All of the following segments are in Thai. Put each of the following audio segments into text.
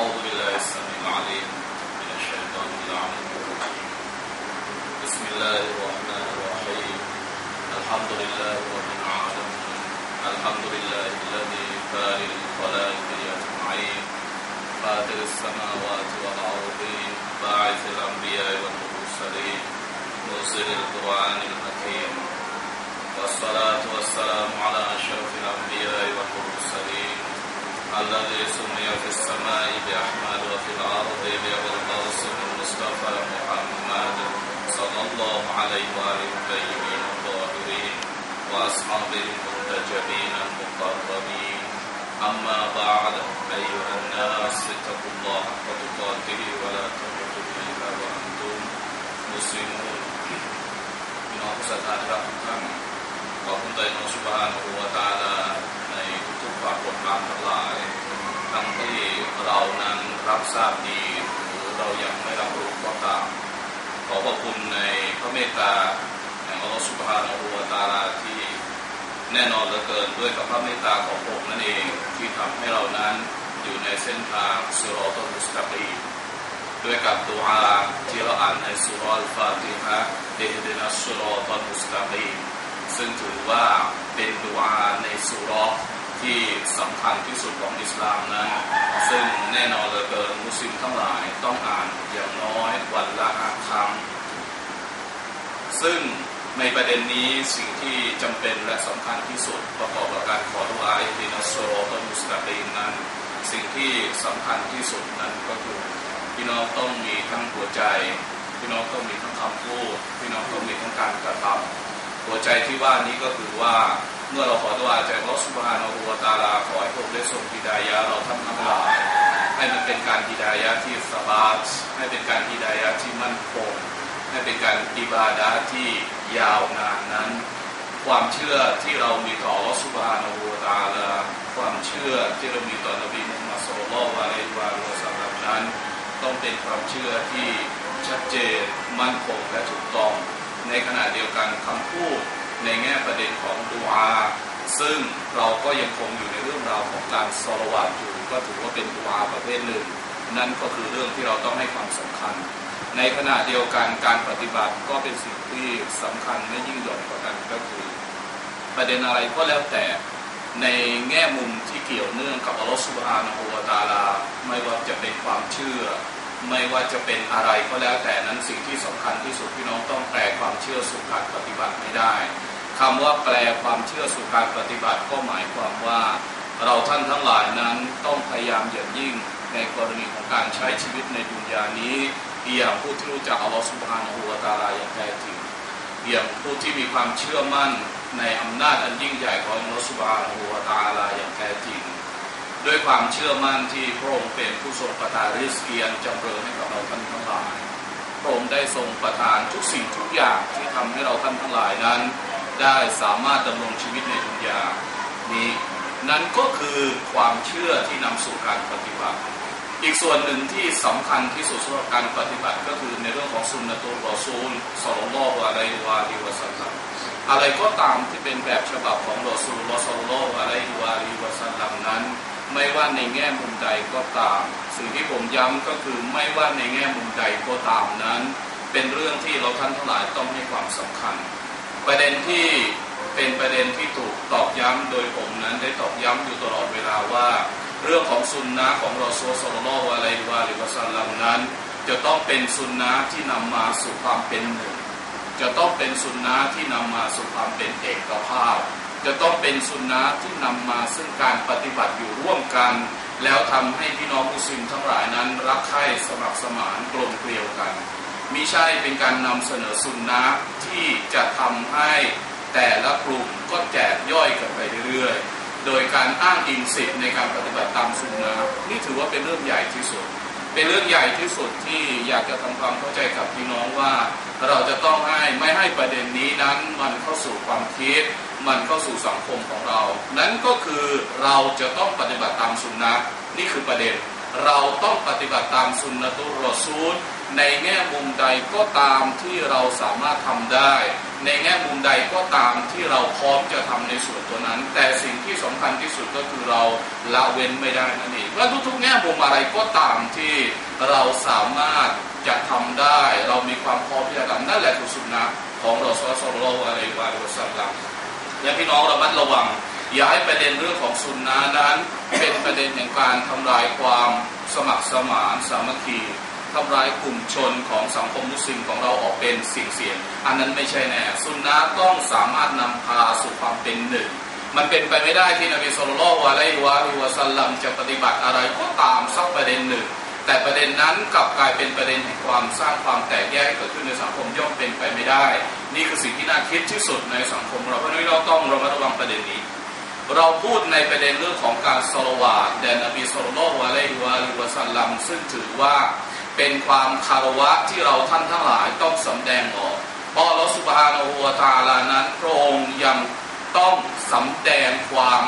أعوذ بالله السميع العليم من الشيطان اللعين بسم الله الرحمن الرحيم. الحمد لله رب العالمين. الحمد لله الذي بارئ الخلائق أجمعين فاطر السماوات والأرضين. باعث الأنبياء والمرسلين. مرسل القرآن الحكيم. والصلاة والسلام على أشرف الأنبياء والمرسلين. الذي سمي في السماء بأحمد وفي الأرض بأبي القاسم المصطفى محمد صلى الله عليه وآله الطيبين الطاهرين وأصحابه المنتجبين المقربين أما بعد أيها الناس اتقوا الله حق تقاته ولا تموتن إلا وأنتم مسلمون พี่น้องผู้ศรัทธาครับทุกท่านขอบคุณใจน้องสุบฮานะฮูวะตะอาลา รับทราบดีหรือเรายังไม่รับรู้ก็ตามขอขอบคุณในพระเมตตาแห่งอัลลอฮฺสุบฮานะฮูวะตาลาที่แน่นอนเหลือเกินด้วยกับพระเมตตาของพระองค์นั่นเองที่ทำให้เรานั้นอยู่ในเส้นทางสุรอตุสตะกีด้วยกับดุอาที่เราอ่านในสุรอัลฟาติฮะอิฮดินัสสุรอตุสตะกีซึ่งถือว่าเป็นดุอาในสุรอ ที่สำคัญที่สุดของอิสลามนั้นซึ่งแน่นอนเลือเกินมุสลิมทั้งหลายต้องอ่านอย่างน้อยวันละห้าครั้ง ซึ่งในประเด็นนี้สิ่งที่จำเป็นและสำคัญที่สุดประกอบกับการขอดุอาอิดินัสโซโรตมุสตากีมนั้น สิ่งที่สำคัญที่สุดนั้นก็คือพี่น้องต้องมีทั้งหัวใจพี่น้องต้องมีทั้งคำพูดพี่น้องต้องมีทั้งการกระทำหัวใจที่ว่านี้ก็คือว่า เมื่อเราขอดุอาจากลอสุบานาอูวาตาลาขอให้พระองค์ได้ทรงฮิดายะเราทั้งทั้งหลายให้มันเป็นการฮิดายะที่สบายให้เป็นการฮิดายะที่มั่นคงให้เป็นการอิบาดาที่ยาวนานนั้น ความเชื่อที่เรามีต่อลอสุบานาอูตาลาความเชื่อที่เรามีต่อนบีมุฮัมมัดสุลลัลวะลัยวะลัวะสัลลัมนั้น ต้องเป็นความเชื่อที่ชัดเจนมั่นคงและถูกต้อง ในขณะเดียวกันคำพูด ในแง่ประเด็นของดูอา ซึ่งเราก็ยังคงอยู่ในเรื่องราวของการสละวาดอยู่ก็ถือว่าเป็นดูอาประเภทหนึ่ง นั่นก็คือเรื่องที่เราต้องให้ความสำคัญ ในขณะเดียวกันการปฏิบัติก็เป็นสิ่งที่สำคัญไม่ยิ่งหย่อนกว่ากันก็คือประเด็นอะไรก็แล้วแต่ในแง่มุมที่เกี่ยวเนื่องกับอัลลอฮฺสุบฮานะฮูวาตาลา ไม่ว่าจะเป็นความเชื่อ ไม่ว่าจะเป็นอะไรก็แล้วแต่นั้นสิ่งที่สำคัญที่สุดพี่น้องต้องแปลความเชื่อสู่การปฏิบัติไม่ได้ คำว่าแปลความเชื่อสู่การปฏิบัติก็หมายความว่า เราท่านทั้งหลายนั้นต้องพยายามอย่างยิ่งในกรณีของการใช้ชีวิตในดุนยานี้อย่างผู้ที่รู้จักอัลลอฮฺสุบฮานะฮูวาตาลาอย่างแท้จริงอย่างผู้ที่มีความเชื่อมั่นในอำนาจอันยิ่งใหญ่ของอัลลอฮฺสุบฮานะฮูวาตาลาอย่างแท้จริงด้วยความเชื่อมั่นที่พระองค์เป็นผู้ทรงประทานริสเกียนจำเริญให้กับเราท่านทั้งหลายพระองค์ได้ทรงประทานทุกสิ่งทุกอย่างที่ทำให้เราท่านทั้งหลายนั้น ได้สามารถดำรงชีวิตในดุนยานี้ นั่นก็คือความเชื่อที่นำสู่การปฏิบัติ อีกส่วนหนึ่งที่สำคัญที่สุดสำหรับการปฏิบัติก็คือในเรื่องของสุนนะตุลรอซูลสอลลอฮอะลัยฮิวะลิวะสัลลัมอะไรก็ตามที่เป็นแบบฉบับของรอซูลลอสอลลอฮอะลัยฮิวะลิวะสัลลัมนั้น ไม่ว่าในแง่มุมใดก็ตาม สิ่งที่ผมย้ำก็คือไม่ว่าในแง่มุมใดก็ตามนั้น เป็นเรื่องที่เราท่านทั้งหลายต้องให้ความสำคัญ ประเด็นที่เป็นประเด็นที่ถูกตอกย้ำโดยผมนั้นได้ตอกย้ำอยู่ตลอดเวลาว่า เรื่องของสุนนะของรอซูลสลลอฮุอะลัยฮิวะลิวะสัลลัมนั้น จะต้องเป็นสุนนะที่นำมาสู่ความเป็นหนึ่งจะต้องเป็นสุนนะที่นำมาสู่ความเป็นเอกภาพ จะต้องเป็นสุนนะที่นำมาซึ่งการปฏิบัติอยู่ร่วมกัน แล้วทำให้พี่น้องมุสลิมทั้งหลายนั้นรักใคร่สมัครสมานกลมเกลียวกัน มิใช่เป็นการนำเสนอสุนนะที่จะทำให้แต่ละกลุ่มก็แจกย่อยกันไปเรื่อยๆ โดยการอ้างอิงสิทธิ์ในการปฏิบัติตามสุนนะนี่ถือว่าเป็นเรื่องใหญ่ที่สุด เป็นเรื่องใหญ่ที่สุดที่อยากจะทำความเข้าใจกับพี่น้องว่า เราจะต้องให้ไม่ให้ประเด็นนี้นั้นมันเข้าสู่ความคิด มันเข้าสู่สังคมของเรา นั้นก็คือเราจะต้องปฏิบัติตามสุนนะนี่คือประเด็น เราต้องปฏิบัติตามสุนนะตุรอซูล ในแง่มุมใดก็ตามที่เราสามารถทำได้ ในแง่มุมใดก็ตามที่เราพร้อมจะทำในส่วนตัวนั้น แต่สิ่งที่สำคัญที่สุดก็คือเราละเว้นไม่ได้นั่นเองว่าทุกๆแง่มุมอะไรก็ตามที่เราสามารถจะทำได้ เรามีความพร้อมที่จะทำนั่นแหละคือสุนนะของเราสุลต่านอะไรวะอัลสัลลัมและพี่น้องระมัดระวังอย่าให้ประเด็นเรื่องของสุนนะนั้น เป็นประเด็นแห่งการทำลายความสมัครสมานสามัคคี ทำลายกลุ่มชนของสังคมมุสลิมของเราออกเป็นสิ่งเสียง อันนั้นไม่ใช่แน่สุนนะต้องสามารถนำพาสู่ความเป็นหนึ่ง มันเป็นไปไม่ได้ที่นบีสุลต่านวะไลวะลิวะสัลลัมจะปฏิบัติอะไรก็ตามสักประเด็นหนึ่ง แต่ประเด็นนั้นกลับกลายเป็นประเด็นแห่งความสร้างความแตกแยกเกิดขึ้นในสังคมย่อมเป็นไปไม่ได้ นี่คือสิ่งที่น่าคิดที่สุดในสังคม เราเพราะนั้นเราต้องระมัดระวังประเด็นนี้เราพูดในประเด็นเรื่องของการสลวาดแด่นบีสุลต่านวะไลวะลิวะสัลลัมซึ่งถือว่า เป็นความคารวะที่เราท่านทั้งหลายต้องสำแดงออกเพราะเราสุบฮานาหัวตาลานั้นพระองค์ยังต้องสำแดงความ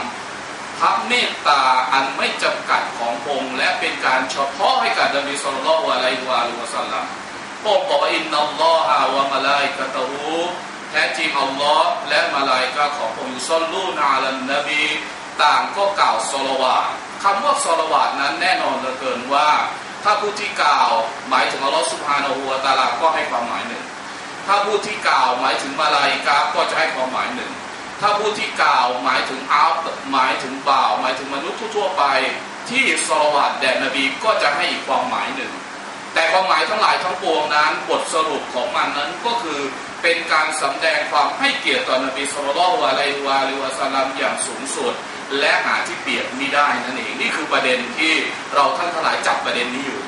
พระเมตตาอันไม่จำกัดของพงและเป็นการเฉพาะให้กับนบีสุลต่านอะลัยฮวาลุสัลลัมพระองค์บอกว่าอินนัลลอฮะวะมาลาอิกะตะฮูแท้จริงอัลลอฮ์และมาลายกาของพระองค์ยุซอลลูนาลันนบี ต่างก็กล่าวสลวาคำว่าสลวานั้นแน่นอนเหลือเกินว่า ถ้าผู้ที่กล่าวหมายถึงอัลลอฮฺสุบฮานาหูวตาลาก็ให้ความหมายหนึ่ง ถ้าผู้ที่กล่าวหมายถึงมาลายกาก็จะให้ความหมายหนึ่ง ถ้าผู้ที่กล่าวหมายถึงอัลหมายถึงบ่าว หมายถึงมนุษย์ทั่วไป ที่สลวัตแด่นบีก็จะให้อีกความหมายหนึ่ง แต่ความหมายทั้งหลายทั้งปวงนั้น บทสรุปของมันนั้นก็คือเป็นการสำแดงความให้เกียรติต่อนบีสุลต่านอะลัยวาลิวะสัลลัมอย่างสูงสุด และหาที่เปรียบไม่ได้นั่นเองนี่คือประเด็นที่เราท่านทั้งหลายจับประเด็นนี้อยู่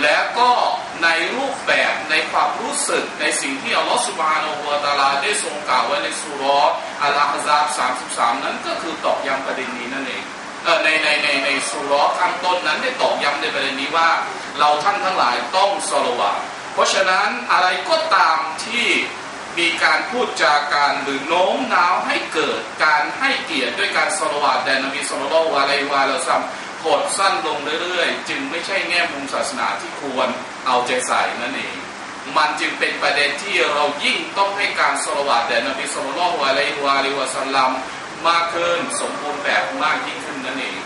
และก็ในรูปแบบในความรู้สึกในสิ่งที่อัลลอฮฺสุบฮานาอูตาลาได้ทรงกล่าวไว้ในสุรออัลฮะซาบสามสิบสามนั้นก็คือตอกย้ำประเด็นนี้นั่นเองในในในในสุรอข้างต้นนั้นได้ตอกย้ำในประเด็นนี้ว่า เราท่านทั้งหลายต้องสโลวาเพราะฉะนั้นอะไรก็ตามที่ มีการพูดจาการหรือโน้มน้าวให้เกิดการให้เกียรติด้วยการสลวาดแดนนบีสุลต่านวะไรวาลซัมหดสั้นลงเรื่อยๆ จึงไม่ใช่แง่มุมศาสนาที่ควรเอาใจใส่นั่นเอง มันจึงเป็นประเด็นที่เรายิ่งต้องให้การสลวาดแดนนบีสุลต่านวะไรวาลิวะสัลลัมมากขึ้นสมบูรณ์แบบมากยิ่งขึ้นนั่นเอง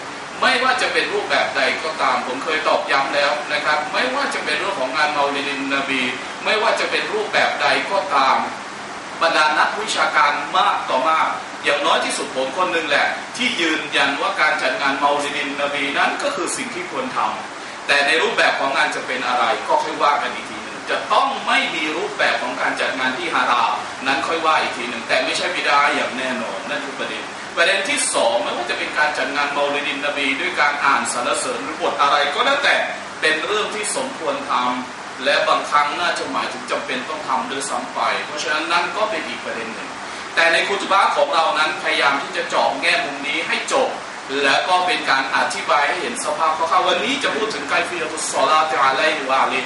ไม่ว่าจะเป็นรูปแบบใดก็ตาม ผมเคยตอบย้ำแล้วนะครับ ไม่ว่าจะเป็นเรื่องของงานเมาลินนบี ไม่ว่าจะเป็นรูปแบบใดก็ตาม บรรดานักวิชาการมากต่อมาก อย่างน้อยที่สุดผมคนหนึ่งแหละ ที่ยืนยันว่าการจัดงานเมาลิดินนบีนั้นก็คือสิ่งที่ควรทำแต่ในรูปแบบของงานจะเป็นอะไรก็ค่อยว่ากันอีกทีหนึ่งจะต้องไม่มีรูปแบบของการจัดงานที่ฮารานั้นค่อยว่าอีกทีหนึ่งแต่ไม่ใช่บิดาอย่างแน่นอนนั่นคือประเด็น ประเด็นที่สองไม่ว่าจะเป็นการจัดงานเมาลิดินนบี ด้วยการอ่านสรรเสริญหรือบทอะไรก็แล้วแต่เป็นเรื่องที่สมควรทำและบางครั้งน่าจะหมายถึงจำเป็นต้องทำด้วยซ้ำไป เพราะฉะนั้นนั่นก็เป็นอีกประเด็นหนึ่ง แต่ในคุตบะของเรานั้นพยายามที่จะเจาะแง่มุมนี้ให้จบ และก็เป็นการอธิบายให้เห็นสภาพเขาวันนี้จะพูดถึงไกฟิยตุสลาติอะลัยวาลิ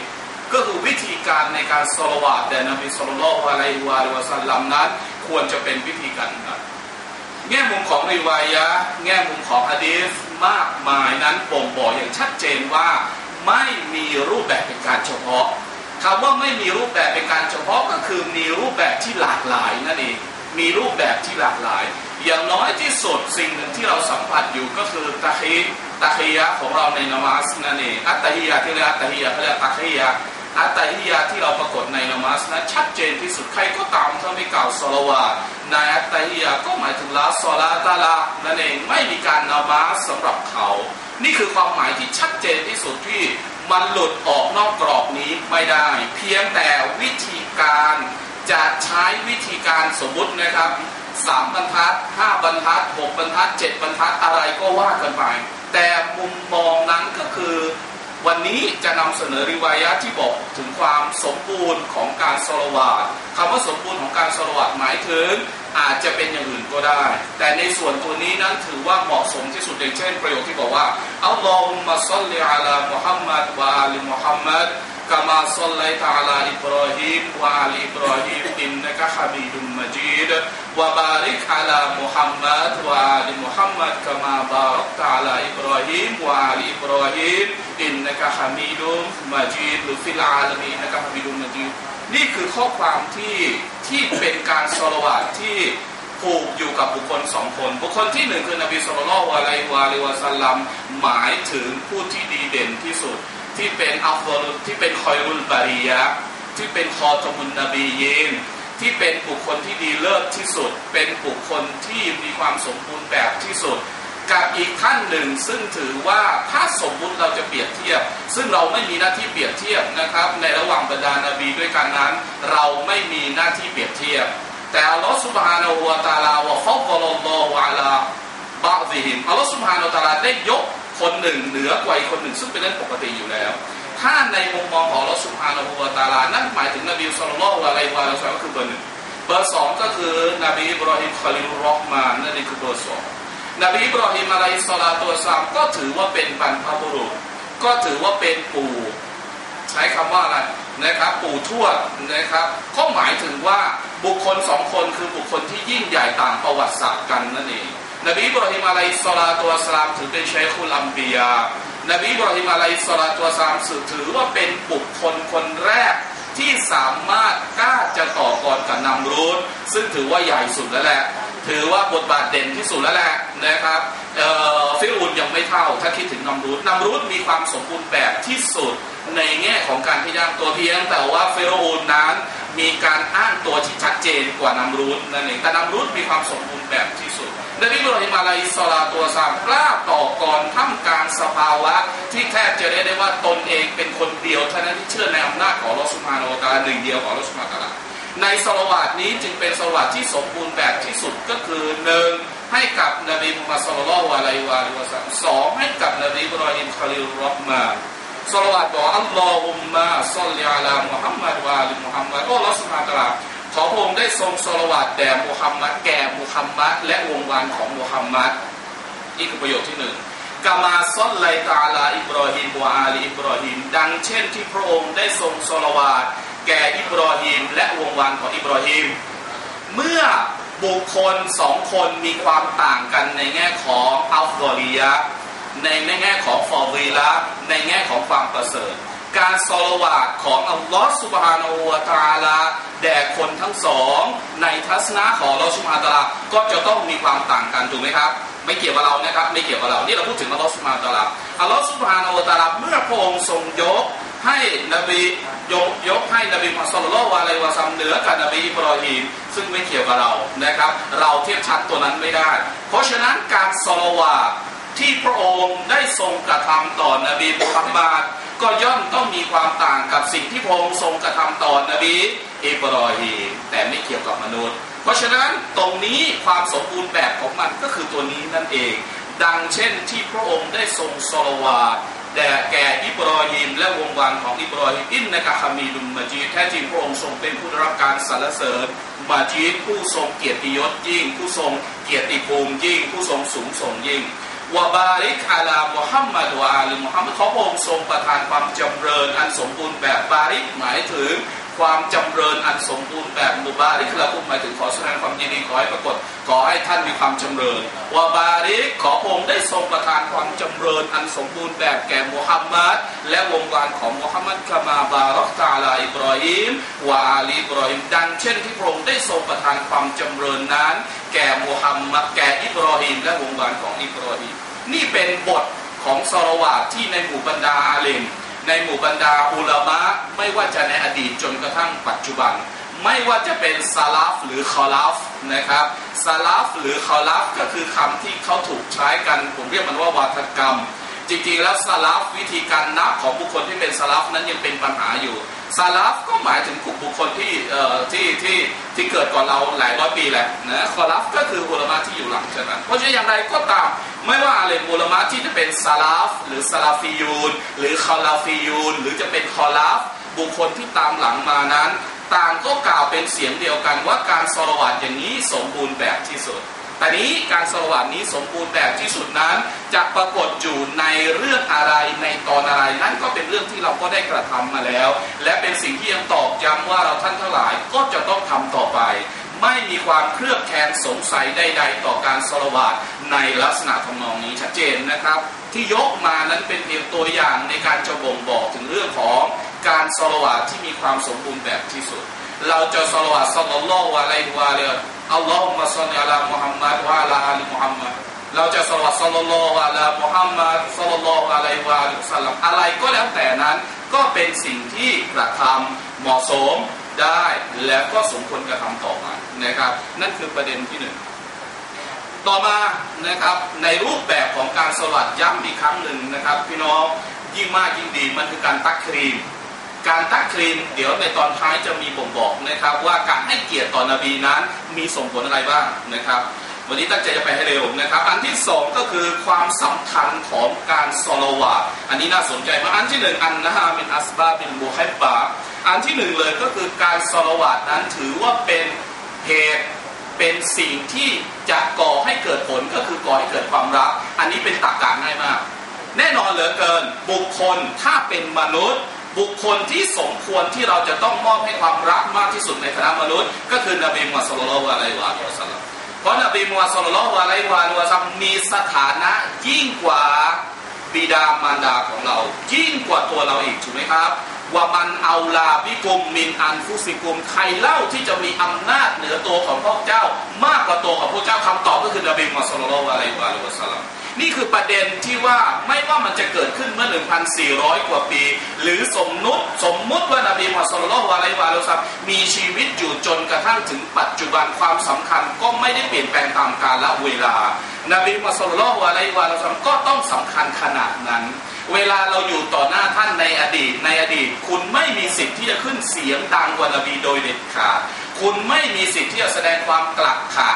ก็คือวิธีการในการสลวาดแด่นบีสุลต่านอะลัยวาลิวะสัลลัมนั้น ควรจะเป็นวิธีการ แง่มุมของริวายะแง่มุมของฮะดีษมากมายนั้นบ่งบอกอย่างชัดเจนว่าไม่มีรูปแบบเป็นการเฉพาะคำว่าไม่มีรูปแบบเป็นการเฉพาะก็คือมีรูปแบบที่หลากหลายนั่นเองมีรูปแบบที่หลากหลาย อย่างน้อยที่สุดสิ่งหนึ่งที่เราสัมผัสอยู่ก็คือตะฮีตะฮียะของเราในนมาสนั่นเองอัตตฮียะที่เรียกอัตตฮียะเขาเรียกตะฮียะ อัตตฮียะที่เราปรากฏในนมาสนั้นชัดเจนที่สุดใครก็ตามถ้าไม่กล่าวสลาวาในอัตตฮียะก็หมายถึงละสลาตาลานั่นเองไม่มีการนมาสสำหรับเขา นี่คือความหมายที่ชัดเจนที่สุดที่มันหลุดออกนอกกรอบนี้ไม่ได้ เพียงแต่วิธีการจะใช้วิธีการสมมุตินะครับสามบรรทัดห้าบรรทัดหกบรรทัดเจ็ดบรรทัดอะไรก็ว่ากันไป แต่มุมมองนั้นก็คือ วันนี้จะนำเสนอริวายะที่บอกถึงความสมบูรณ์ของการสลวาดคำว่าสมบูรณ์ของการสลวาดหมายถึงอาจจะเป็นอย่างอื่นก็ได้ แต่ในส่วนตัวนี้นั้นถือว่าเหมาะสมที่สุดอย่างเช่น ประโยคที่บอกว่าอัลลอฮุมะซัลลิอัลามุฮัมมัดวะอาลีมุฮัมมัด กามาซัลลัยตะอัลาอิบรอฮิมวะอาลีอิบรอฮิมอินนะกะฮะมีดุมมะจีดวะบาริกอัลามุฮัมมัดวะอาลีมุฮัมมัดกามาบารักตะอัลาอิบรอฮิมวะอาลีอิบรอฮิมอินนักฮามิดุลมจีด์ในโลกอินนักฮามิดุลมจีด์นี่คือข้อความที่ที่เป็นการสลวาที่ผูกอยู่กับบุคคลสองคน บุคคลที่หนึ่งคือนบีสุลต่านอะลัยวาลิวะสัลลัมหมายถึงผู้ที่ดีเด่นที่สุด ที่เป็นอัลฟลที่เป็นคอยรุลบารียะที่เป็นคอตมุนนบียีนที่เป็นบุคคลที่ดีเลิศที่สุด เป็นบุคคลที่มีความสมบูรณ์แบบที่สุด กับอีกท่านหนึ่งซึ่งถือว่าถ้าสมมุติเราจะเปรียบเทียบ ซึ่งเราไม่มีหน้าที่เปรียบเทียบนะครับ ในระหว่างบรรดานาบีด้วยกันนั้น เราไม่มีหน้าที่เปรียบเทียบ แต่อัลลอฮฺสุบฮานาอูวตาลาวะฟัดลลอฮฺอะลาบาซิฮิมอัลลอฮฺสุบฮานาอูตาลาได้ยก คนหนึ่งเหนือกว่าอีกคนหนึ่งซึ่งเป็นเรื่องปกติอยู่แล้ว ถ้าในมุมมองของอัลลอฮฺสุบฮานาอูตาลานั่นหมายถึงนบีสุลต่านละอะลัยวะลัยก็คือเบอร์หนึ่งเบอร์สองก็คือนบีบราฮิมคอลิลรอฮ์มานนั่นคือเบอร์สองนบีบราฮิมอะลัยสลาตัวสามก็ถือว่าเป็นบรรพบุรุษ ก็ถือว่าเป็นปู่ใช้คำว่าอะไรนะครับ ปู่ทวดนะครับ ก็หมายถึงว่าบุคคลสองคนคือบุคคลที่ยิ่งใหญ่ต่างประวัติศาสตร์กันนั่นเอง นบีบรหิมอะลัยสลาตัวสลามถือเป็นชัยคุลัมบียานบีบรหิมอะลัยสลาตัวสลามถือว่าเป็นบุคคลคนแรกที่สามารถกล้าจะต่อกรกับนำรูนซึ่งถือว่าใหญ่สุดแล้วแหละ ถือว่าบทบาทเด่นที่สุดแล้วแหละนะครับเอ่อ เท่าถ้าคิดถึงนำรูนนำรูนมีความสมบูรณ์แบบที่สุดในแง่ของการพยายามตัวเพียง แต่ว่าเฟิรูนนั้นมีการอ้างตัวที่ชัดเจนกว่านำรูนนั่นเองแต่นำรูนมีความสมบูรณ์แบบที่สุดนบีบรอฮิมาลัยสลาตัวสามกล้าต่อกรท่ามกลางสภาวะ ที่แทบจะได้ได้ว่าตนเองเป็นคนเดียวเท่านั้นที่เชื่อในอำนาจของลอสุมาโนตาหนึ่งเดียวของลอสุมาตาลาในสลวาดนี้จึงเป็นสลวาดที่สมบูรณ์แบบที่สุดก็คือหนึ่ง ให้กับนบีมุฮัมมัดสุลลัลอะลัยวะลิวะสัลสองให้กับนบีบรอฮิมคาลิลรอฮ์มาสลวาดบอกอัลลอฮุมมะซัลลิอะลามุฮัมมัดวะลิมุฮัมมัดโอ้ลอสุมาตาลาขอพระองค์ได้ทรงสลวัตแด่มุฮัมมัดแก่มุฮัมมัดและวงวานของมุฮัมมัดนี่คือประโยคที่หนึ่งกามาซอลไลตาลาอิบรอฮิมวะอาลีอิบรอฮิมดังเช่นที่พระองค์ได้ทรงสลวัตแก่อิบรอฮิมและวงวานของอิบรอฮิม บุคคลสองคนมีความต่างกันในแง่ของอัลกอริยะในในแง่ของฟอรีละในแง่ของความประเสริฐ การสลวาดของอัลลอฮฺสุบฮานาอูตาลาแด่คนทั้งสอง ในทัศนะของอัลลอฮฺสุบฮานาตาลาก็จะต้องมีความต่างกันถูกไหมครับ ไม่เกี่ยวกับเรานะครับไม่เกี่ยวกับเรานี่เราพูดถึงอัลลอฮฺสุบฮานาตาลาอัลลอฮฺสุบฮานาอูตาลาเมื่อพระองค์ทรงยกให้นบี ยกยกให้นบีมุฮัมมัดสุลลัลวะลัยวะซัมเหนือกับนบีอิบรอฮีมซึ่งไม่เกี่ยวกับเรานะครับ เราเทียบชั้นตัวนั้นไม่ได้ เพราะฉะนั้นการสลวาที่พระองค์ได้ทรงกระทำต่อนบีมุฮัมมัดก็ย่อมต้องมีความต่างกับสิ่งที่พระองค์ทรงกระทำต่อนบีอิบรอฮีมแต่ไม่เกี่ยวกับมนุษย์ เพราะฉะนั้นตรงนี้ความสมบูรณ์แบบของมันก็คือตัวนี้นั่นเอง ดังเช่นที่พระองค์ได้ทรงสลวา แต่แก่อิบรอฮิมและวงวานของอิบรอฮิมอินนะกะฮามีดุมมาจีแท้จริงพระองค์ทรงเป็นผู้ได้รับการสรรเสริญมาจีผู้ทรงเกียรติยศยิ่ง ผู้ทรงเกียรติภูมิยิ่ง ผู้ทรงสูงส่งยิ่งวะบาริกอาลามุฮัมมัดวะอาลีมุฮัมมัดขอพระองค์ทรงประทานความจำเริญอันสมบูรณ์แบบบาริกหมายถึง ความจำเริญอันสมบูรณ์แบบมุบาริกละกุมหมายถึงขอแสดงความยินดีขอให้ปรากฏขอให้ท่านมีความจำเริญวะบาริกขอพระองค์ได้ทรงประทานความจำเริญอันสมบูรณ์แบบแก่มุฮัมมัดและวงวานของมุฮัมมัดกามาบารักตาลาอิบรอฮิมวะอาลีอิบรอฮิมดังเช่นที่พระองค์ได้ทรงประทานความจำเริญนั้น แก่มุฮัมมัดแก่อิบรอฮิมและวงวานของอิบรอฮิมนี่เป็นบทของสรวาทที่ในหมู่บรรดาอาเลม ในหมู่บรรดาอุลามะไม่ว่าจะในอดีตจนกระทั่งปัจจุบัน ไม่ว่าจะเป็นซาลาฟหรือคอลาฟนะครับซาลาฟหรือคอลาฟก็คือคำที่เขาถูกใช้กัน ผมเรียกมันว่าวาทกรรม จริงๆแล้วซาลาฟวิธีการนับของบุคคลที่เป็นซาลาฟนั้นยังเป็นปัญหาอยู่ซาลาฟก็หมายถึงกลุ่มบุคคลที่เอ่อที่ที่ที่เกิดก่อนเราหลายร้อยปีแหละนะคอลาฟก็คืออุลามะที่อยู่หลังฉะนั้นเพราะฉะนั้นอย่างไรก็ตามไม่ว่าอะไรอุลามะที่จะเป็นซาลาฟหรือซาลาฟิยูนหรือคอลาฟิยูนหรือจะเป็นคอลาฟบุคคลที่ตามหลังมานั้น ต่างก็กล่าวเป็นเสียงเดียวกันว่าการสรวัตอย่างนี้สมบูรณ์แบบที่สุด แต่นี้การสวัสดนี้สมบูรณ์แบบที่สุดนั้น จะปรากฏอยู่ในเรื่องอะไรในตอนอะไรนั่นก็เป็นเรื่องที่เราก็ได้กระทำมาแล้ว และเป็นสิ่งที่ยังตอบย้ำว่าเราท่านทั้งหลายก็จะต้องทำต่อไป ไม่มีความเครือบแคลนสงสัยใด ๆ ต่อการสละวาดในลักษณะทำนองนี้ชัดเจนนะครับ ที่ยกมานั้นเป็นเพียงตัวอย่างในการจะบ่งบอกถึงเรื่องของการสลวาที่มีความสมบูรณ์แบบที่สุด เราจะสลวาสัลลลลอฮุอะลัยฮิวะเลย อัลลอฮุมะซัลลิอะลามุฮัมมัดวะอะลาอาลีมุฮัมมัดเราจะสวาสัลลัลลอฮุอะลามุฮัมมัดสัลลัลลอฮุอะลัยฮิวะสัลลัมอะไรก็แล้วแต่นั้น ก็เป็นสิ่งที่กระทำเหมาะสมได้และก็สมควรกระทำต่อมานะครับ นั่นคือประเด็นที่หนึ่งต่อมานะครับในรูปแบบของการสวัดย้ำอีกครั้งหนึ่งนะครับ พี่น้องยิ่งมากยิ่งดีมันคือการตักครีม การตักครีมเดี๋ยวในตอนท้ายจะมีบ่งบอกนะครับ ว่าการให้เกียรติต่อนบีนั้นมีส่งผลอะไรบ้างนะครับ วันนี้ตั้งใจจะไปให้เร็วนะครับ อันที่สองก็คือความสำคัญของการสโลวาอันนี้น่าสนใจมากอันที่หนึ่งอันนะฮะเป็นอัสบาเป็นบูไฮบบาอันที่หนึ่งเลยก็คือการสโลวานั้นถือว่าเป็นเหตุเป็นสิ่งที่จะก่อให้เกิดผลก็คือก่อให้เกิดความรัก อันนี้เป็นตรรกะง่ายมาก แน่นอนเหลือเกินบุคคลถ้าเป็นมนุษย์ บุคคลที่สมควรที่เราจะต้องมอบให้ความรักมากที่สุดในคณะมนุษย์ ก็คือนบีมุฮัมมัดสุลลัลอะลัยฮิวะสัลลัมเพราะนบีมุฮัมมัดสุลลัลอะลัยฮิวะสัลลัมมีสถานะยิ่งกว่าบิดามารดาของเรา ยิ่งกว่าตัวเราอีกถูกไหมครับว่ามันเอาลาบิกุมมินอันฟุสิกุมใครเล่าที่จะมีอำนาจเหนือตัวของพระเจ้ามากกว่าตัวของพระเจ้าคำตอบก็คือนบีมุฮัมมัดสุลลัลอะลัยฮิวะสัลลัม นี่คือประเด็นที่ว่าไม่ว่ามันจะเกิดขึ้นเมื่อ 1,400 กว่าปี หรือสมนุษสมมุติว่านบีมุฮัมมัดสุลลัลอะลัยฮิวะลลัมมีชีวิตอยู่จนกระทั่งถึงปัจจุบันความสำคัญก็ไม่ได้เปลี่ยนแปลงตามกาลเวลา นบีมุฮัมมัดสุลลัลอะลัยฮิวะลลัมก็ต้องสำคัญขนาดนั้น เวลาเราอยู่ต่อหน้าท่านในอดีตในอดีต คุณไม่มีสิทธิ์ที่จะขึ้นเสียงดังกว่านบีโดยเด็ดขาดคุณไม่มีสิทธิ์ที่จะแสดงความกลักขะ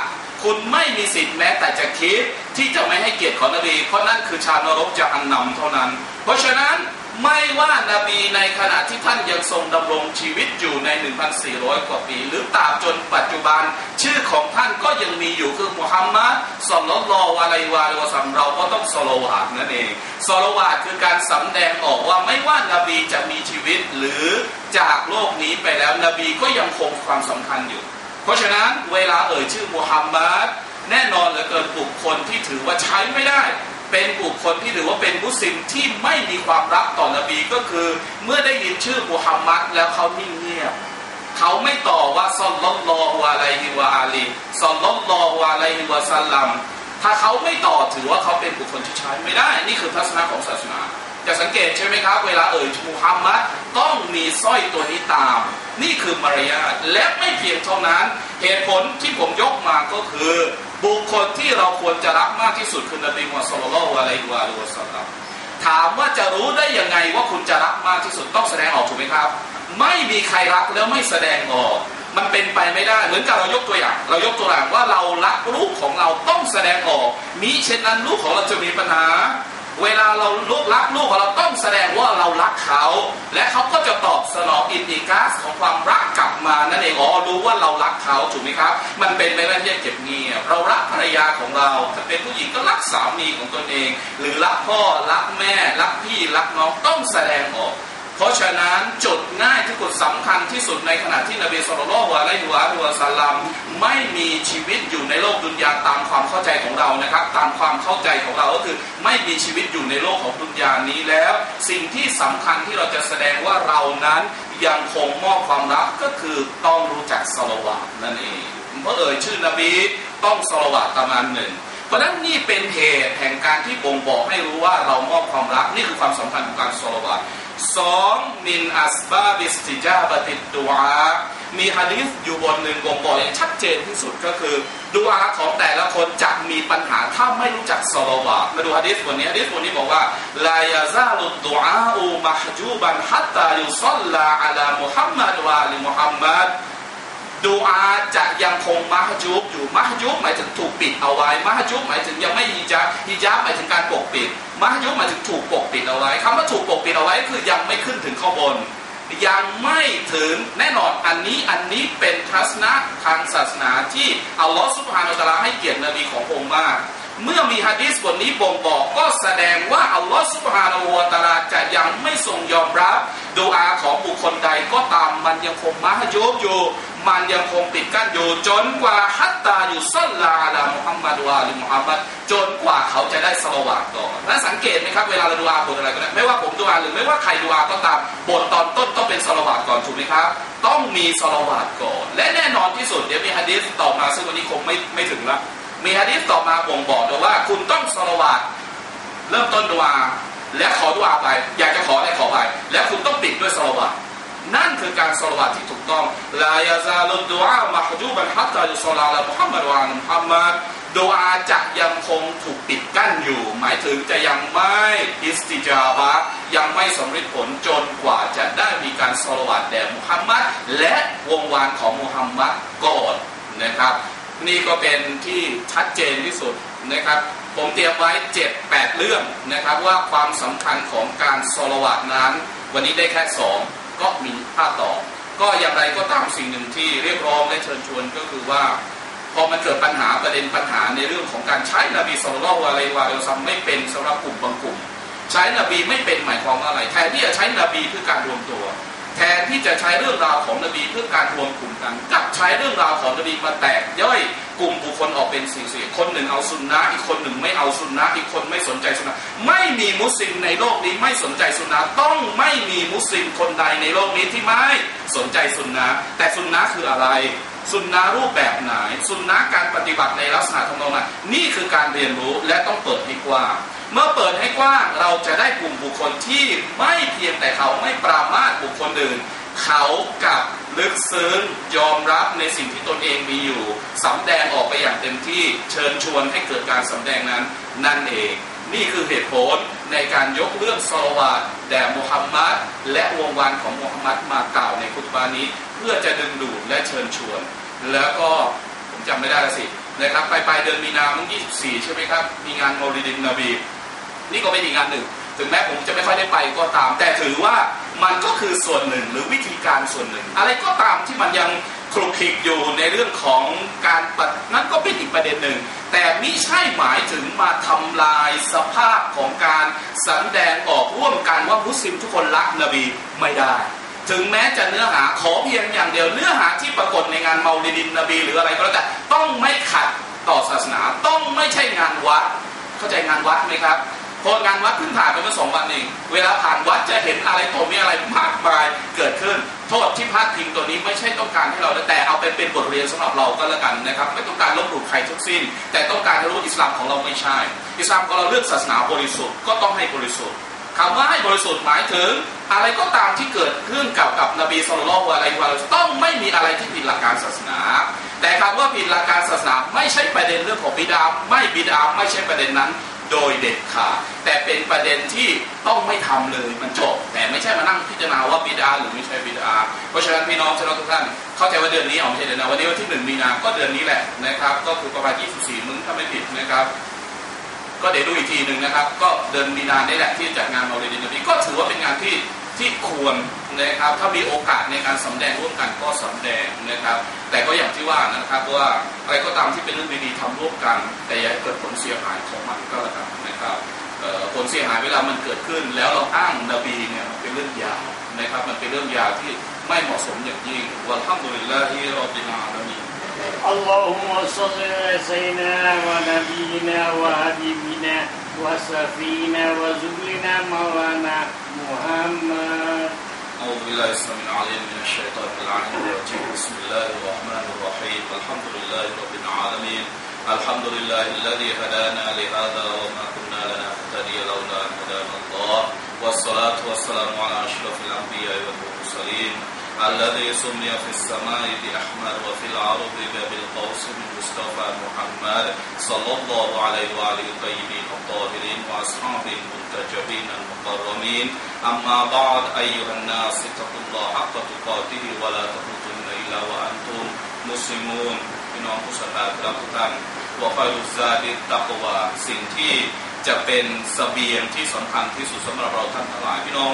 คุณไม่มีสิทธิ์แม้แต่จะคิดที่จะไม่ให้เกียรติของนบี เพราะนั่นคือชาวนรกจะอันนำเท่านั้น เพราะฉะนั้นไม่ว่านาบีในขณะที่ท่านยังทรงดำรงชีวิตอยู่ใน 1,400 กว่าปี หรือตราบจนปัจจุบัน ชื่อของท่านก็ยังมีอยู่คือมุฮัมมัดสลลลลอฮุอะลัยวะสัมเราก็ต้องสโลวาดนั่นเองสโลวาดคือการสำแดงออกว่าไม่ว่านาบีจะมีชีวิตหรือจากโลกนี้ไปแล้วนบีก็ยังคงความสำคัญอยู่ เพราะฉะนั้นเวลาเอ่ยชื่อมุฮัมมัดแน่นอนเหลือเกินบุคคลที่ถือว่าใช้ไม่ได้ เป็นบุคคลที่ถือว่าเป็นมุสลิมที่ไม่มีความรักต่อนบีก็คือ เมื่อได้ยินชื่อมุฮัมมัดแล้วเขานิ่งเงียบเขาไม่ต่อว่าซอลลัลอฮุอะลัยฮิวะอาลีซอลลัลอฮุอะลัยฮิวะสัลลัมถ้าเขาไม่ต่อถือว่าเขาเป็นบุคคลที่ใช้ไม่ได้ นี่คือทัศนะของศาสนา จะสังเกตใช่ไหมครับ เวลาเอ่ยมูฮัมมัดต้องมีสร้อยตัวนี้ตาม นี่คือมารยาทและไม่เพียงเท่านั้น เหตุผลที่ผมยกมาก็คือ บุคคลที่เราควรจะรักมากที่สุดคือนบีมุฮัมมัดสุลลัลอะลัยฮิวะสัลลัมถามว่าจะรู้ได้ยังไงว่าคุณจะรักมากที่สุดต้องแสดงออกถูกไหมครับ ไม่มีใครรักแล้วไม่แสดงออก มันเป็นไปไม่ได้เหมือนกับเรายกตัวอย่าง เรายกตัวอย่างว่าเรารักลูกของเราต้องแสดงออกมิเช่นนั้นลูกของเราจะมีปัญหา เวลาเราลูกรักลูกของเราต้องแสดงว่าเรารักเขา และเขาก็จะตอบสนองอินดิกัสของความรักกลับมานั่นเองอ๋อรู้ว่าเรารักเขาถูกไหมครับ มันเป็นไปไม่ได้ที่จะเก็บเงียบเรารักภรรยาของเราถ้าเป็นผู้หญิงก็รักสามีของตนเอง หรือรักพ่อรักแม่รักพี่รักน้องต้องแสดงออก เพราะฉะนั้นจุดง่ายที่สุดสำคัญที่สุดในขณะที่นบีสุลต่านละอะลัยฮิวะฮิวะสัลลัมไม่มีชีวิตอยู่ในโลกดุนยาตามความเข้าใจของเรานะครับ ตามความเข้าใจของเราก็คือไม่มีชีวิตอยู่ในโลกของดุนยานี้แล้ว สิ่งที่สำคัญที่เราจะแสดงว่าเรานั้นยังคงมอบความรักก็คือต้องรู้จักสลวาตนั่นเองเพราะเอ่ยชื่อนบีต้องสลวาตประมาณหนึ่ง เพราะฉะนั้นนี่เป็นเหตุแห่งการที่บ่งบอกให้รู้ว่าเรามอบความรักนี่คือความสำคัญของการสลวาสองมินอัสบาบิสติจาบติดดูอามีฮะดิษอยู่บนหนึ่งบ่งบอกอย่างชัดเจนที่สุดก็คือดูอาของแต่ละคนจะมีปัญหาถ้าไม่รู้จักสลาวามาดูฮะดิษบนนี้ฮะดิษบนนี้บอกว่าลายาซาลุดดูอาอูมะฮจูบันฮัตตายุซัลลาอะลามุฮัมมัดวะลิมุฮัมมัด ดูอาจะยังคงมหจูบอยู่มหจูบหมายถึงถูกปิดเอาไว้มหจูบหมายถึงยังไม่ฮิญาบฮิญาบหมายถึงการปกปิดมหจูบหมายถึงถูกปกปิดเอาไว้คำว่าถูกปกปิดเอาไว้คือยังไม่ขึ้นถึงข้างบน ยังไม่ถึงแน่นอนอันนี้อันนี้เป็นทัศนะทางศาสนาที่อัลลอฮฺสุบฮานาอัลลอฮให้เกียรตินบีขององค์มากเมื่อมีฮะดีษบทนี้บ่งบอกก็แสดงว่าอัลลอฮฺสุบฮานาอัลลอฮจะยังไม่ทรงยอมรับดูอาของบุคคลใดก็ตามมันยังคงมหจูบอยู่ มันยังคงปิดกั้นอยู่จนกว่าฮัตตาอยู่ซัลลาอะลามุฮัมมัดวะลิมุฮัมมัดจนกว่าเขาจะได้สลาวาต่อนนั้นสังเกตไหมครับเวลาเราดูอาบทอะไรก็ได้ไม่ว่าผมดูอาหรือไม่ว่าใครดูอาก็ตามบทตอนต้นต้องเป็นสลาวาดก่อนถูกไหมครับ ต้องมีสลาวาดก่อน และแน่นอนที่สุดเดี๋ยวมีฮะดีษต่อมาซึ่งวันนี้คงไม่ไม่ถึงละมีฮะดีษต่อมาบ่งบอกด้วยว่าคุณต้องสลาวาดเริ่มต้นดวาและขอดวาไป อยากจะขออะไรขอไป แล้วคุณต้องปิดด้วยสลาวาด นั่นคือการสลวาดที่ถูกต้องลายาซาลุดวามะฮจูบันฮัตตายุสลาลมุฮัมมัดวานุฮัมมัดดวอาจะยังคงถูกปิดกั้นอยู่ หมายถึงจะยังไม่อิสติจาบะยังไม่สำเร็จผลจนกว่าจะได้มีการสลวัตแด่มุฮัมมัดและวงวานของมุฮัมมัดก่อนนะครับ นี่ก็เป็นที่ชัดเจนที่สุดนะครับผมเตรียมไว้ 7 8 เรื่องนะครับว่าความสำคัญของการสลวัตนั้น วันนี้ได้แค่ 2 ก็มีภาต่อ ก็อย่างไรก็ตามสิ่งหนึ่งที่เรียกร้องและเชิญชวนก็คือว่า พอมันเกิดปัญหาประเด็นปัญหาในเรื่องของการใช้นบีสุลต่านอะลัยวาซัมไม่เป็นสำหรับกลุ่มบางกลุ่ม ใช้นบีไม่เป็นหมายความว่าอะไรแทนที่จะใช้นบีเพื่อการรวมตัว แทนที่จะใช้เรื่องราวของนบีเพื่อการรวมกลุ่มกันกลับใช้เรื่องราวของนบีมาแตกย่อย กลุ่มบุคคลออกเป็นสี่สี่คนหนึ่งเอาซุนนะอีกคนหนึ่งไม่เอาซุนนะอีกคนไม่สนใจซุนนะไม่มีมุสลิมในโลกนี้ไม่สนใจซุนนะต้องไม่มีมุสลิมคนใดในโลกนี้ที่ไม่สนใจซุนนะแต่ซุนนะคืออะไรสุนนะรูปแบบไหน สุนนะการปฏิบัติในลักษณะทำนองนั้นนี่คือการเรียนรู้และต้องเปิดให้กว้างเมื่อเปิดให้กว้างเราจะได้กลุ่มบุคคลที่ไม่เพียงแต่เขาไม่ปรามาสบุคคลอื่น เขากับลึกซึ้งยอมรับในสิ่งที่ตนเองมีอยู่สำแดงออกไปอย่างเต็มที่เชิญชวนให้เกิดการสำแดงนั้นนั่นเอง นี่คือเหตุผลในการยกเรื่องซอวาดแด่มุฮัมมัดและวงวานของมุฮัมมัดมากล่าวในคุตบานี้ เพื่อจะดึงดูดและเชิญชวน แล้วก็ผมจำไม่ได้ละสินะครับไปปลายเดือนมีนาคม24 ใช่ไหมครับ มีงานโมลิดินนบี นี่ก็เป็นอีกงานหนึ่ง ถึงแม้ผมจะไม่ค่อยได้ไปก็ตาม แต่ถือว่า มันก็คือส่วนหนึ่งหรือวิธีการส่วนหนึ่ง อะไรก็ตามที่มันยังคลุกคลิกอยู่ในเรื่องของการปัดนั้นก็เป็นอีกประเด็นหนึ่ง แต่ไม่ใช่หมายถึงมาทำลายสภาพของการสำแดงออกร่วมกันว่ามุสลิมทุกคนรักนบีไม่ได้ ถึงแม้จะเนื้อหาขอเพียงอย่างเดียวเนื้อหาที่ปรากฏในงานเมาลิดินนบีหรืออะไรก็แล้วแต่ต้องไม่ขัดต่อศาสนาต้องไม่ใช่งานวัด เข้าใจงานวัดไหมครับ พองานวัดเพิ่งผ่านไปเมื่อสองวันเอง เวลาผ่านวัดจะเห็นอะไรตัวมีอะไรมากมายเกิดขึ้น โทษที่พาดพิงตัวนี้ไม่ใช่ต้องการให้เราแต่เอาเป็นเป็นบทเรียนสำหรับเราก็แล้วกันนะครับ ไม่ต้องการลบหลู่ใครทุกสิ้น แต่ต้องการรู้อิสลามของเราไม่ใช่ อิสลามของเราเลือกศาสนาบริสุทธิ์ก็ต้องให้บริสุทธิ์คำว่าให้บริสุทธิ์หมายถึง อะไรก็ตามที่เกิดเรื่องเกี่ยวกับนบีสุลต่านอะไรวะต้องไม่มีอะไรที่ผิดหลักการศาสนา แต่คำว่าผิดหลักการศาสนาไม่ใช่ประเด็นเรื่องของบิดาไม่บิดาไม่ใช่ประเด็นนั้น โดยเด็ดขาดแต่เป็นประเด็นที่ต้องไม่ทำเลยมันจบ แต่ไม่ใช่มานั่งพิจารณาว่าบิดาหรือไม่ใช่บิดา เพราะฉะนั้นพี่น้องชาวทุกท่านเข้าใจว่าเดือนนี้ออกไม่ใช่เดือนนะวันนี้วันที่หนึ่งมีนาก็เดือนนี้แหละนะครับ ก็คือประมาณ 24 มึงถ้าไม่ผิดนะครับก็เดี๋ยวดูอีกทีหนึ่งนะครับ ก็เดินมีนาได้แหละที่จัดงานมาเลดินบีก็ถือว่าเป็นงานที่ ที่ควรนะครับ ถ้ามีโอกาสในการสำแดงร่วมกันก็สำแดงนะครับ แต่ก็อย่างที่ว่านะครับว่าอะไรก็ตามที่เป็นเรื่องดีๆทำร่วมกัน แต่อย่าเกิดผลเสียหายของมันก็แล้วกันนะครับผลเสียหายเวลามันเกิดขึ้น แล้วเราอ้างนบีเนี่ยมันเป็นเรื่องยาวนะครับ มันเป็นเรื่องยาวที่ไม่เหมาะสมอย่างยิ่งวันทั้งดุลิลลาฮิรอบิลอาลามี اللهم صل على سيدنا ونبينا وحبيبنا وسفينا وزبلنا مولانا محمد. أعوذ بالله السميع العليم من الشيطان العليم الرجيم. بسم الله الرحمن الرحيم. الحمد لله رب العالمين. الحمد لله الذي هدانا لهذا وما كنا لنهتدي لولا أن هدانا الله. والصلاة والسلام على أشرف الأنبياء والمرسلين. الذي سمي في السماء بأحمد وفي العرض بالقوس من مصطفى محمد صلى الله عليه وآله الطيبين الطاهرين وأصحابه المنتجبين المكرمين أما بعد أيها الناس اتقوا الله حق تقاته ولا تموتن إلا وأنتم مسلمون พี่น้องผู้ศรัทธาครับทุกท่านหัวข้อรุซาดิตักวาสิ่งที่จะเป็นสเสบียงที่สำคัญที่สุดสำหรับเราท่านทั้งหลายพี่น้อง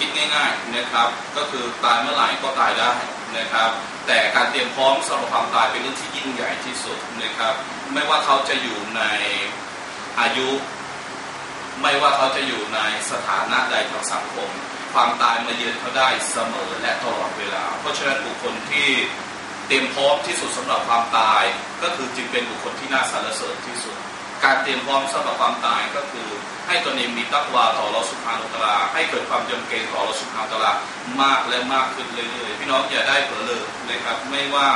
คิดง่ายๆนะครับ ก็คือตายเมื่อไหร่ก็ตายได้นะครับ แต่การเตรียมพร้อมสำหรับความตายเป็นเรื่องที่ยิ่งใหญ่ที่สุดนะครับ ไม่ว่าเขาจะอยู่ในอายุ ไม่ว่าเขาจะอยู่ในสถานะใดทางสังคม ความตายมาเยือนเขาได้เสมอและตลอดเวลา เพราะฉะนั้นบุคคลที่เตรียมพร้อมที่สุดสำหรับความตาย ก็คือจึงเป็นบุคคลที่น่าสรรเสริญที่สุด การเตรียมพร้อมสำหรับความตายก็คือ ให้ตนเองมีตักวาต่อรสุภานุตลาให้เกิดความจำเกรงต่อรสุภานุตลามากและมากขึ้นเรื่อยๆพี่น้องอย่าได้เผลอเลยนะครับไม่ว่า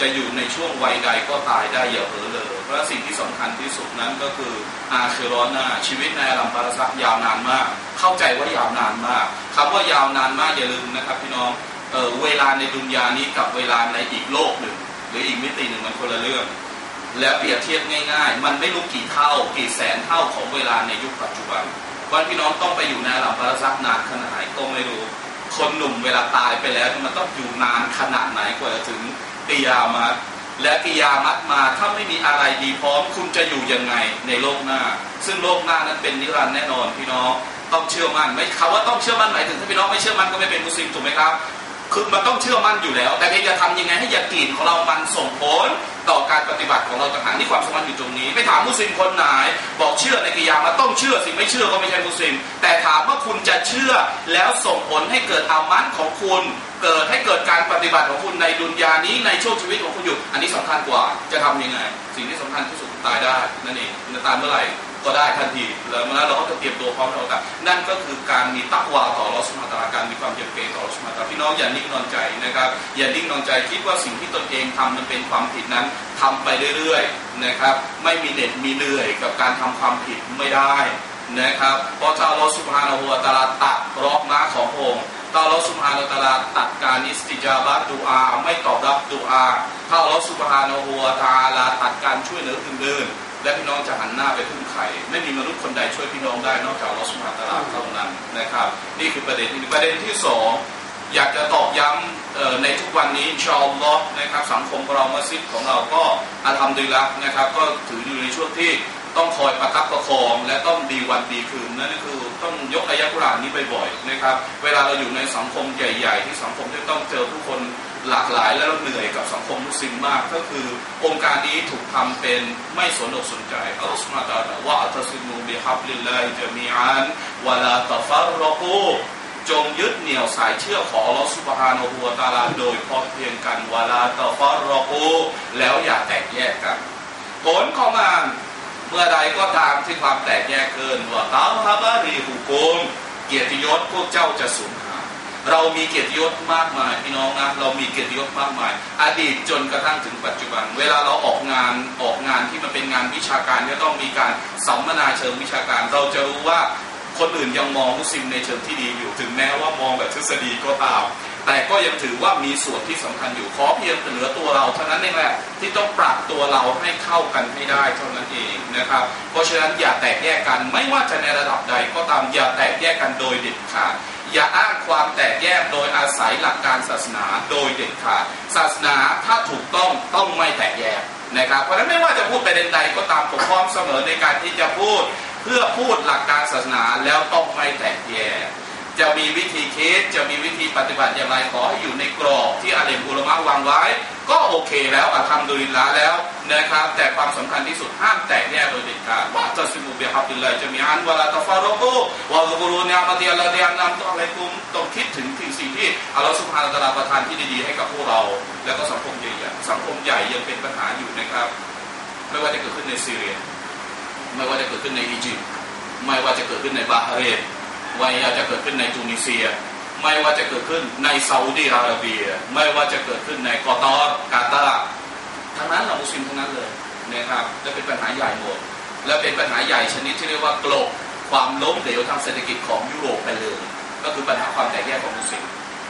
จะอยู่ในช่วงวัยใดก็ตายได้อย่าเผลอเลย เพราะสิ่งที่สำคัญที่สุดนั้นก็คืออาเชรอนาชีวิตในอาลัมปาราซักยาวนานมาก เข้าใจว่ายาวนานมากคำว่ายาวนานมากอย่าลืมนะครับ พี่น้องเออเวลาในดุนยานี้กับเวลาในอีกโลกหนึ่ง หรืออีกมิติหนึ่งมันคนละเรื่อง แล้วเปรียบเทียบง่ายๆ มันไม่รู้กี่เท่า กี่แสนเท่าของเวลาในยุคปัจจุบัน วันพี่น้องต้องไปอยู่ในอาลัมปราซักนานขนาดไหนก็ไม่รู้ คนหนุ่มเวลาตายไปแล้วมันต้องอยู่นานขนาดไหนกว่าจะถึงกิยามัดและกิยามัดมาถ้าไม่มีอะไรดีพร้อม คุณจะอยู่ยังไงในโลกหน้า ซึ่งโลกหน้านั้นเป็นนิรันดร์แน่นอนพี่น้องต้องเชื่อมั่นไม่คำว่าต้องเชื่อมั่นหมายถึงถ้าพี่น้องไม่เชื่อมั่นก็ไม่เป็นมุสลิมถูกไหมครับคือมันต้องเชื่อมั่นอยู่แล้ว แต่เพียงจะทำยังไงให้ยากีนของเรามันส่งผล ต่อการปฏิบัติของเราต่างหากนี่ความสำคัญอยู่ตรงนี้ ไม่ถามมุสลิมคนไหน บอกเชื่อในกิยามาต้องเชื่อสิไม่เชื่อก็ไม่ใช่มุสลิม แต่ถามว่าคุณจะเชื่อแล้วส่งผลให้เกิดอามันของคุณ เกิดให้เกิดการปฏิบัติของคุณในดุนยานี้ในช่วงชีวิตของคุณอยู่ อันนี้สำคัญกว่าจะทำยังไง สิ่งที่สำคัญที่สุดตายได้นั่นเองจะตายเมื่อไหร่ ก็ได้ทันทีแล้วเมื่อเราก็จะเตรียมตัวพร้อมเรากันนั่นก็คือการมีตักวาต่อรอสมาตราการมีความเยียบเกรต่อรอสมาตราพี่น้องอย่านิ่งนอนใจนะครับ อย่านิ่งนอนใจคิดว่าสิ่งที่ตนเองทำมันเป็นความผิดนั้นทำไปเรื่อยๆนะครับ ไม่มีเหน็ดมีเหนื่อยกับการทำความผิดไม่ได้นะครับเพราะถ้าเราสุภาโนหัวตาลาตัดรอกมาของพงถ้าเราสุภาโนตาลาตัดการนิสติจาบัตดูอา ไม่ตอบรับดูอา ถ้าเราสุภาโนหัวตาลาตัดการช่วยเหลืออื่นๆ และพี่น้องจะหันหน้าไปพึ่งใครไม่มีมนุษย์คนใดช่วยพี่น้องได้นอกจากลอสุภาตลาเท่านั้นนะครับ นี่คือประเด็นที่ประเด็นที่สองอยากจะตอกย้ำในทุกวันนี้ชอลล็อกนะครับสังคมเรามัสยิดของเราก็อาธรรมดีละนะครับ ก็ถืออยู่ในช่วงที่ต้องคอยประคับประคอง และต้องดีวันดีคืนนั่นคือต้องยกอายะกุรานนี้บ่อยๆนะครับ เวลาเราอยู่ในสังคมใหญ่ ๆ ที่สังคมที่ต้องเจอผู้คน หลากหลายและเราเหนื่อยกับสังคมมุสลิมมาก ก็คือองค์การนี้ถูกทำเป็นไม่สนอกสนใจอัลลอฮฺสุบฮานะตะว่าอัตสิมูบิฮับลิลลาฮิจามีอันวะลาตฟัรรกูจงยึดเหนี่ยวสายเชื่อของอัลลอฮฺสุบฮานะฮูวะตาลาโดยพอเพียงกันวะลาตฟัรรกูแล้วอย่าแตกแยกกัน ผลของมันเมื่อใดก็ตามที่ความแตกแยกเกินว่าตาฮาบารีฮุกุมเกียรติยศพวกเจ้าจะสูญ เรามีเกียรติยศมากมายพี่น้องนะเรามีเกียรติยศมากมาย อดีตจนกระทั่งถึงปัจจุบัน เวลาเราออกงานออกงานที่มันเป็นงานวิชาการก็ต้องมีการสัมมนาเชิงวิชาการ เราจะรู้ว่าคนอื่นยังมองมุสลิมในเชิงที่ดีอยู่ถึงแม้ว่ามองแบบทฤษฎีก็ตามแต่ก็ยังถือว่ามีส่วนที่สำคัญอยู่ขอเพียงเหลือตัวเราเท่านั้นเองแหละที่ต้องปรับตัวเราให้เข้ากันให้ได้เท่านั้นเองนะครับ เพราะฉะนั้นอย่าแตกแยกกันไม่ว่าจะในระดับใดก็ตามอย่าแตกแยกกันโดยเด็ดขาด อย่าอ้างความแตกแยกโดยอาศัยหลักการศาสนาโดยเด็ดขาดศาสนาถ้าถูกต้องต้องไม่แตกแยกนะครับเพราะฉะนั้นไม่ว่าจะพูดประเด็นใดก็ตามผมพร้อมเสมอในการที่จะพูด เพื่อพูดหลักการศาสนาแล้วต้องไม่แตกแยก จะมีวิธีคิดจะมีวิธีปฏิบัติอย่างไรขอให้อยู่ในกรอบที่อาเลมอุลมะวางไว้ ก็โอเคแล้วอะทำดุลิลละแล้วนะครับ แต่ความสำคัญที่สุดห้ามแตกแยกโดยเด็ดขาดว่าจะสิบุเบียฮับดิลลจะมีอันวลาตฟารโกวะกุรูเนียมาเดียลาเดียนำต้องอะไรกุมต้องคิดถึงถึงสิ่งที่อัลลอฮฺสุบฮานาตะลาประทานที่ดีๆให้กับพวกเรา แล้วก็สังคมใหญ่สังคมใหญ่ยังเป็นปัญหาอยู่นะครับ ไม่ว่าจะเกิดขึ้นในซีเรียไม่ว่าจะเกิดขึ้นในอียิปต์ไม่ว่าจะเกิดขึ้นในบาฮเรน ไม่ว่าจะเกิดขึ้นในทูนิเซีย ไม่ว่าจะเกิดขึ้นในซาอุดีอาระเบีย ไม่ว่าจะเกิดขึ้นในกอตาร์กาตาร์ทั้งนั้นเรามุสลิมทั้งนั้นเลยนะครับจะเป็นปัญหาใหญ่หมดและเป็นปัญหาใหญ่ชนิดที่เรียกว่ากลบความล้มเหลวทางเศรษฐกิจของยุโรปไปเลยก็คือปัญหาความแตกแยกของมุสลิม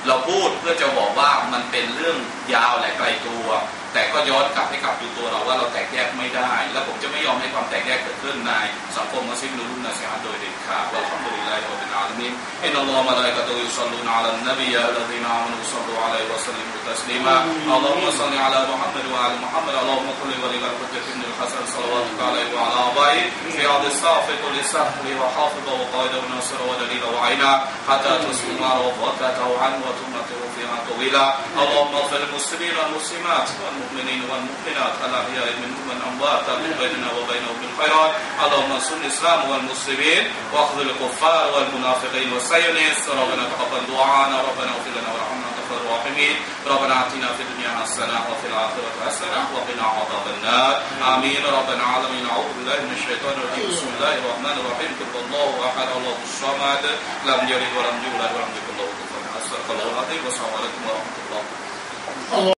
เราพูดเพื่อจะบอกว่ามันเป็นเรื่องยาวและไกลตัว แต่ก็ย้อนกลับให้กลับดูตัวเราว่าเราแตกแยกไม่ได้ และผมจะไม่ยอมให้ความแตกแยกเกิดขึ้นในสังคมมุสลิมูรุนนาซีฮ์โดยเด็ดขาดเราต้องดูไรเราเป็นอาลมินอินนัลลอฮ์มะลาอิกะตุยุซัลลุนอะลันนบีอัลลอฮินามันุซัลลุอะลัยวะสัลลิมุตัสลิมาอัลลอฮุมะซัลลิอะลามุฮัมมัดวะอะลมุฮัมมัดอัลลอฮฺมะคุลิวะลิกะลุติฟิลุลฮัสซันซัลวัตุกะอะลัยวะอะลาบัยฟิอัลดิสซาฟิตุลิสซาฟลิวะฮาฟิดะวะกออิดะวะนัสรวะดะลีลวะอัยนาฮัตตะตุสลิมะวะกะตะวะอันวะตุมะตุฟิมาตุวิลาอัลลอฮฺมะฟิลมุสลิมะมุสลิมา والمؤمنين والمؤمنات الاحياء منهم والاموات من بيننا وبينهم بالخيرات. اللهم انصر الإسلام والمسلمين واخذل الكفار والمنافقين والسيونيست ربنا تقبل دعانا ربنا اغفر لنا وارحمنا أنت خير الراحمين. ربنا آتنا في الدنيا حسنة وفي الآخرة حسنة وقنا عذاب النار. آمين. رب العالمين. أعوذ بالله من الشيطان الرجيم. بسم الله الرحمن الرحيم. قل الله أحد الله الصمد. لم يلد ولم يولد ولم يكن له كفوا أحد. استغفر الله العظيم. والسلام عليكم ورحمة الله.